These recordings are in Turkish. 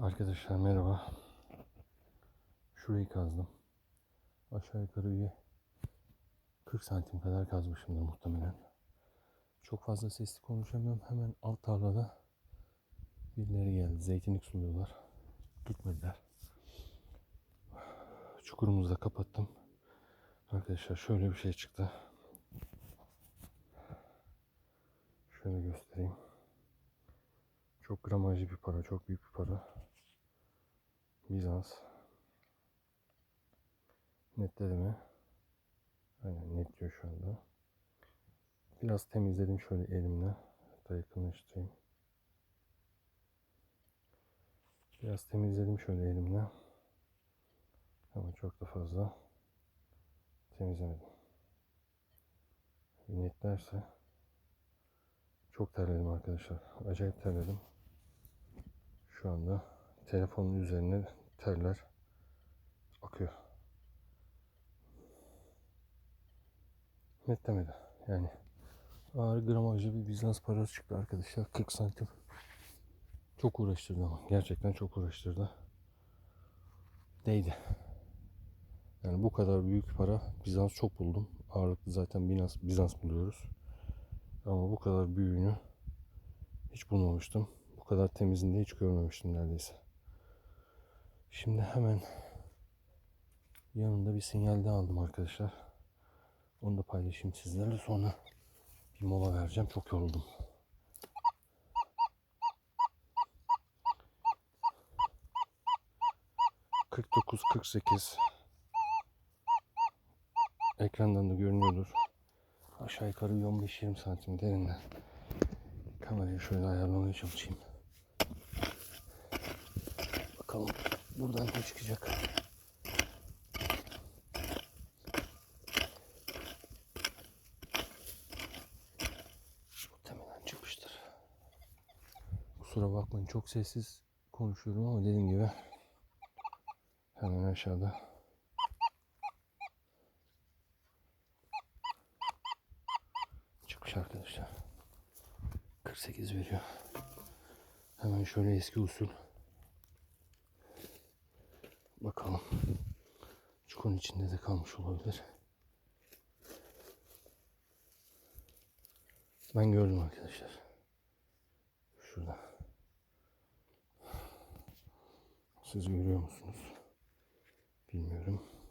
Arkadaşlar merhaba. Şurayı kazdım. Aşağı yukarı bir 40 santim kadar kazmışımdır muhtemelen. Çok fazla sesli konuşamıyorum. Hemen alt tarlada birileri geldi. Zeytinlik suluyorlar. Gitmediler. Çukurumuzu da kapattım. Arkadaşlar şöyle bir şey çıktı. Şöyle göstereyim. Çok gramajlı bir para, çok büyük bir para. Bizans. Netledi mi? Aynen netliyor şu anda. Biraz temizledim şöyle elimle. Hatta yakınlaştırayım. Biraz temizledim şöyle elimle. Ama çok da fazla temizlemedim. Netlerse çok terledim arkadaşlar. Acayip terledim. Şu anda telefonun üzerine terler akıyor. Netlemedi. Yani ağır gramajlı bir Bizans parası çıktı arkadaşlar. 40 santim. Çok uğraştırdı ama. Gerçekten çok uğraştırdı. Değdi. Yani bu kadar büyük para Bizans çok buldum. Ağırlıklı zaten Bizans, Bizans buluyoruz. Ama bu kadar büyüğünü hiç bulmamıştım. Bu kadar temizini de hiç görmemiştim neredeyse. Şimdi hemen yanında bir sinyal daha aldım arkadaşlar. Onu da paylaşayım sizlerle sonra bir mola vereceğim. Çok yoruldum. Kırk dokuz, kırk sekiz. Ekrandan da görünüyordur. Aşağı yukarı 15-20 santim derinden. Kamerayı şöyle ayarlamaya çalışayım. Bakalım buradan ne çıkacak. Muhtemelen çıkmıştır. Kusura bakmayın çok sessiz konuşuyorum ama dediğim gibi hemen aşağıda çıkmış arkadaşlar. 48 veriyor. Hemen şöyle eski usul. Bakalım. Çukurun içinde de kalmış olabilir. Ben gördüm arkadaşlar. Şurada. Siz görüyor musunuz? Bilmiyorum.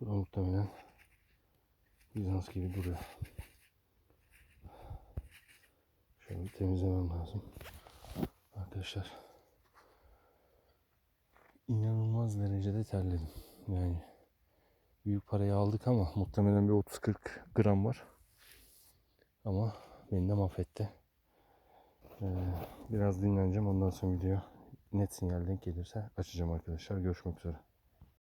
Bu da muhtemelen Bizans gibi duruyor. Şöyle bir temizlemem lazım. Arkadaşlar inanılmaz derecede terledim. Yani büyük parayı aldık ama muhtemelen bir 30-40 gram var. Ama beni de mahvetti. Ee, biraz dinleneceğim. Ondan sonra video net sinyal denk gelirse açacağım arkadaşlar. Görüşmek üzere.